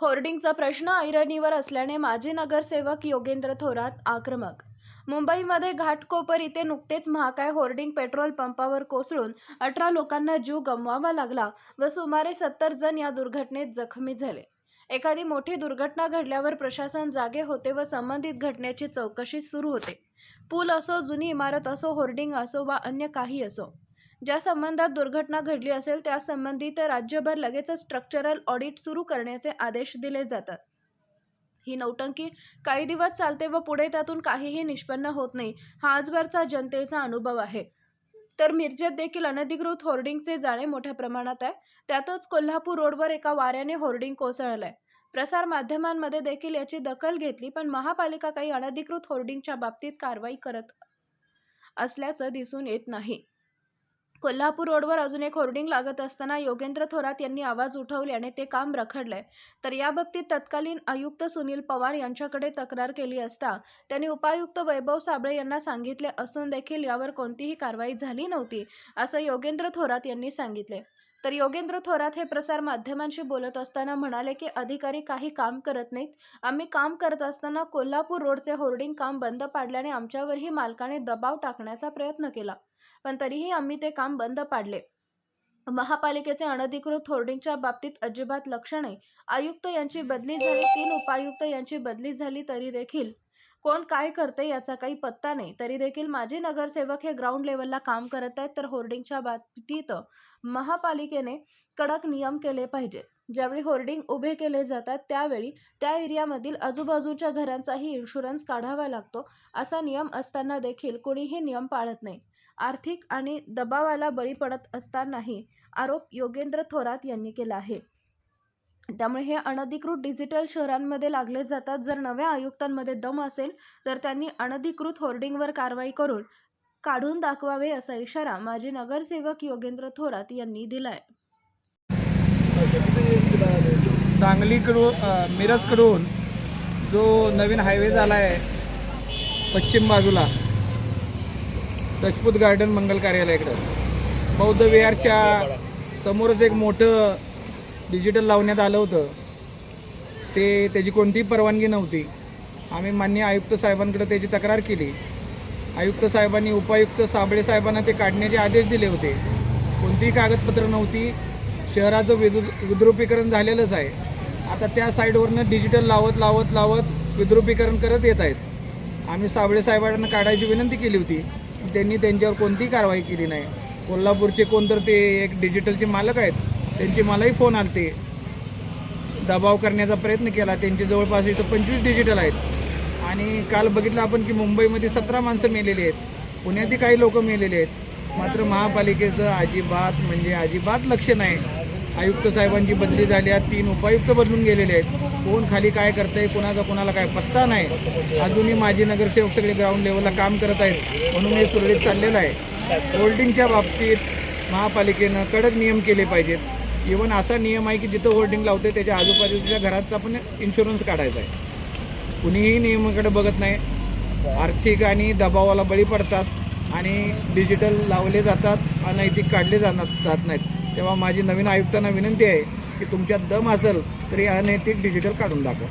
होर्डिंगचा प्रश्न ऐरणीवर असल्याने माजी नगरसेवक योगेंद्र थोरात आक्रमक. मुंबईमध्ये घाटकोपर इथे नुकतेच महाकाय होर्डिंग पेट्रोल पंपावर कोसळून अठरा लोकांना जीव गमवावा लागला व सुमारे सत्तर जण या दुर्घटनेत जखमी झाले. एखादी मोठी दुर्घटना घडल्यावर प्रशासन जागे होते व संबंधित घटनेची चौकशी सुरू होते. पूल असो जुनी इमारत असो होर्डिंग असो वा अन्य काही असो ज्या संबंधात दुर्घटना घडली असेल त्या संबंधित राज्यभर लगेचच स्ट्रक्चरल ऑडिट सुरू करण्याचे आदेश दिले जातात. ही नौटंकी काही दिवस चालते व पुढे त्यातून काहीही निष्पन्न होत नाही हा आजवरचा जनतेचा अनुभव आहे. तर मिरजेत देखील अनधिकृत होर्डिंगचे जाणे मोठ्या प्रमाणात आहे. त्यातच कोल्हापूर रोडवर एका वाऱ्याने होर्डिंग कोसळलंय. प्रसार माध्यमांमध्ये देखील याची दखल घेतली पण महापालिका काही अनधिकृत होर्डिंगच्या बाबतीत कारवाई करत असल्याचं दिसून येत नाही. कोल्हापूर रोडवर अजून एक होर्डिंग लागत असताना योगेंद्र थोरात यांनी आवाज उठवल्याने ते काम रखडलंय तर याबाबतीत तत्कालीन आयुक्त सुनील पवार यांच्याकडे तक्रार केली असता त्यांनी उपायुक्त वैभव साबळे यांना सांगितले असून देखील यावर कोणतीही कारवाई झाली नव्हती असं योगेंद्र थोरात यांनी सांगितले. तर योगेंद्र थोरात हे प्रसार माध्यमांशी बोलत असताना म्हणाले की अधिकारी काही काम करत नाहीत. आम्ही काम करत असताना कोल्हापूर रोडचे होर्डिंग काम बंद पाडल्याने आमच्यावरही मालकाने दबाव टाकण्याचा प्रयत्न केला. पण तरीही आम्ही ते काम बंद पाडले. महापालिकेचे अनधिकृत होर्डिंगच्या बाबतीत अजिबात लक्ष नाही. आयुक्त यांची बदली झाली तीन उपायुक्त यांची बदली झाली तरी देखील कोण काय करते याचा काही पत्ता नाही. तरी देखील माजी नगरसेवक हे ग्राउंड लेवलला काम करत आहेत तर होर्डिंगच्या बाबतीत महापालिकेने कडक नियम केले पाहिजेत. ज्यावेळी होर्डिंग उभे केले जातात त्यावेळी त्या एरियामधील आजूबाजूच्या घरांचाही इन्शुरन्स काढावा लागतो असा नियम असताना देखील कोणीही नियम पाळत नाही. आर्थिक आणि दबावाला बळी पडत असतानाही आरोप योगेंद्र थोरात यांनी केला आहे. त्यामुळे हे अनधिकृत डिजिटल शहरांमध्ये लागले जातात. जर नव्या आयुक्तांमध्ये दम असेल तर त्यांनी अनधिकृत होर्डिंगवर कारवाई करून काढून दाखवावे असा इशारा माजी नगरसेवक योगेंद्र थोरात यांनी दिलाय. सांगलीकडून मिरजकडून जो नवीन हायवे झाला आहे पश्चिम बाजूला राजपूत गार्डन मंगल कार्यालयाकडं बौद्ध विहारच्या समोरच एक मोठं डिजिटल लावण्यात आलं होतं. ते त्याची कोणतीही परवानगी नव्हती. आम्ही मान्य आयुक्त साहेबांकडे त्याची तक्रार केली. आयुक्त साहेबांनी उपायुक्त साबळे साहेबांना ते काढण्याचे आदेश दिले होते. कोणतीही कागदपत्र नव्हती. शहराचं विद्रु विद्रुपीकरण झालेलंच आहे. आता त्या साईडवरनं डिजिटल लावत लावत लावत विद्रुपीकरण करत येत आहेत. आम्ही साबळे साहेबांना काढायची विनंती केली होती. त्यांनी त्यांच्यावर कोणतीही कारवाई केली नाही. कोल्हापूरचे कोणतर ते एक डिजिटलचे मालक आहेत. त्यांचे मलाही फोन आलते. दबाव करण्याचा प्रयत्न केला. त्यांचे जवळपास इथं पंचवीस डिजिटल आहेत. आणि काल बघितलं आपण की मुंबईमध्ये सतरा माणसं मेलेली आहेत. पुण्यातही काही लोक मेलेले आहेत. मात्र महापालिकेचं अजिबात म्हणजे अजिबात लक्ष नाही. आयुक्त साहेबांची बदली झाली आहे. तीन उपायुक्त बदलून गेलेले आहेत. कोण खाली काय करतंय कोणाचा कोणाला काय पत्ता नाही. अजूनही माजी नगरसेवक सगळे ग्राउंड लेवलला काम करत आहेत. म्हणून हे सुरळीत चाललेलं आहे. होल्डिंगच्या बाबतीत महापालिकेनं कडक नियम केले पाहिजेत. इवन असा नियम आहे की जिथं होर्डिंग लावते त्याच्या आजूबाजूच्या घराचा पण इन्शुरन्स काढायचा आहे. कुणीही नियमाकडे बघत नाही. आर्थिक आणि दबावाला बळी पडतात आणि डिजिटल लावले जातात अनैतिक काढले जाणार जात नाहीत. तेव्हा माझी नवीन आयुक्तांना विनंती आहे की तुमच्यात दम असेल तरी अनैतिक डिजिटल काढून दाखवा.